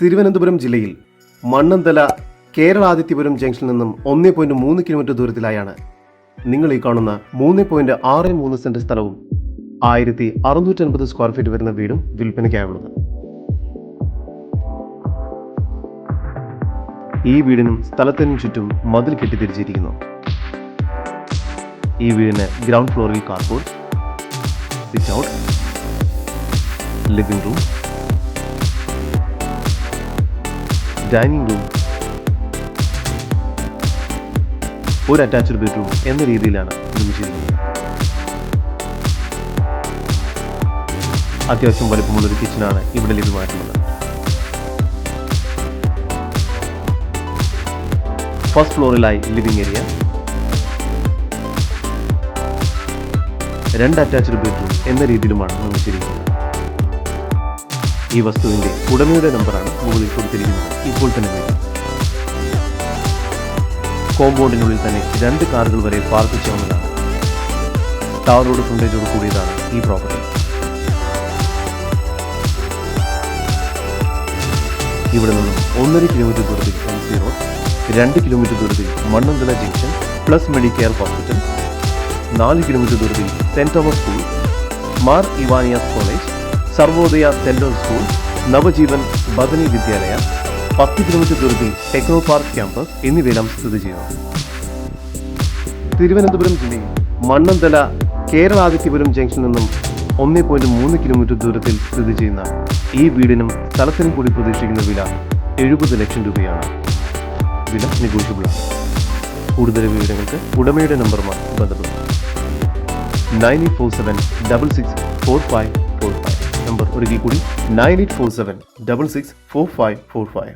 തിരുവനന്തപുരം ജില്ലയിൽ മണ്ണന്തല കേരളാദിത്യപുരം ജംഗ്ഷനിൽ നിന്നും ഒന്നേ പോയിന്റ് മൂന്ന് കിലോമീറ്റർ ദൂരത്തിലായാണ് നിങ്ങൾ ഈ കാണുന്ന മൂന്ന് പോയിന്റ് ആറ് മൂന്ന് സെന്റ് സ്ഥലവും ആയിരത്തി അറുന്നൂറ്റി അൻപത് സ്ക്വയർ ഫീറ്റ് വരുന്ന വീടും വിൽപ്പനയ്ക്കായുള്ളത് ഈ വീടിനും സ്ഥലത്തിനും ചുറ്റും മതിൽ കെട്ടിത്തിരിച്ചിരിക്കുന്നു. ഈ വീടിന് ഗ്രൗണ്ട് ഫ്ലോറിൽ carport sit out living room dining room ഒരു അറ്റാച്ച്ഡ് ബെഡ്റൂം എന്ന രീതിയിലാണ് നിർമ്മിച്ചിരിക്കുന്നത്. അത്യാവശ്യം വലുപ്പമുള്ളൊരു കിച്ചണാണ് ഇവിടെ ലഭ്യമായിട്ടുള്ളത്. ഫസ്റ്റ് ഫ്ലോറിലായി ലിവിംഗ് ഏരിയ രണ്ട് അറ്റാച്ച്ഡ് ബെഡ്റൂം എന്ന രീതിയിലുമാണ് നിർമ്മിച്ചിരിക്കുന്നത്. ഈ വസ്തുവിന്റെ ഉടമയുടെ നമ്പറാണ് മുകളിൽ കൊടുത്തിരിക്കുന്നത്. ഇപ്പോൾ തന്നെ വേണം കോമ്പൗണ്ടിനുള്ളിൽ തന്നെ രണ്ട് കാറുകൾ വരെ പാർക്ക് ചെയ്യാവുന്നതാണ്. ടാർ റോഡ് ഫ്രണ്ടേജോട് കൂടിയതാണ് ഈ പ്രോപ്പർട്ടി ഇവിടെ നിന്നും ഒന്നര കിലോമീറ്റർ ദൂരത്തിൽ എം സി റോഡ് രണ്ട് കിലോമീറ്റർ ദൂരത്തിൽ Mannanthala junction plus Medicare hospital നാല് കിലോമീറ്റർ ദൂരത്തിൽ saint Thomas school Mar Ivanios college Sarvodaya central school Navajeevan Bethany Vidyalaya പത്ത് കിലോമീറ്റർ ദൂരത്തിൽ ടെക്നോ പാർക്ക് ക്യാമ്പസ് എന്നിവയെല്ലാം സ്ഥിതി ചെയ്യുന്നു. തിരുവനന്തപുരം ജില്ലയിൽ മണ്ണന്തല കേരളാദിത്യപുരം ജംഗ്ഷനിൽ നിന്നും ഒന്നേ പോയിന്റ് മൂന്ന് കിലോമീറ്റർ ദൂരത്തിൽ സ്ഥിതി ചെയ്യുന്ന ഈ വീടിനും സ്ഥലത്തിനും കൂടി പ്രതീക്ഷിക്കുന്ന വില എഴുപത് ലക്ഷം രൂപയാണ്. വില നെഗോഷ്യബിളാണ്. കൂടുതൽ വിവരങ്ങൾക്ക് ഉടമയുടെ നമ്പറുമായി ബന്ധപ്പെടും nine eight four seven double six four five four five. Number ഒരിക്കൽ കൂടി nine eight four seven double six four five four five.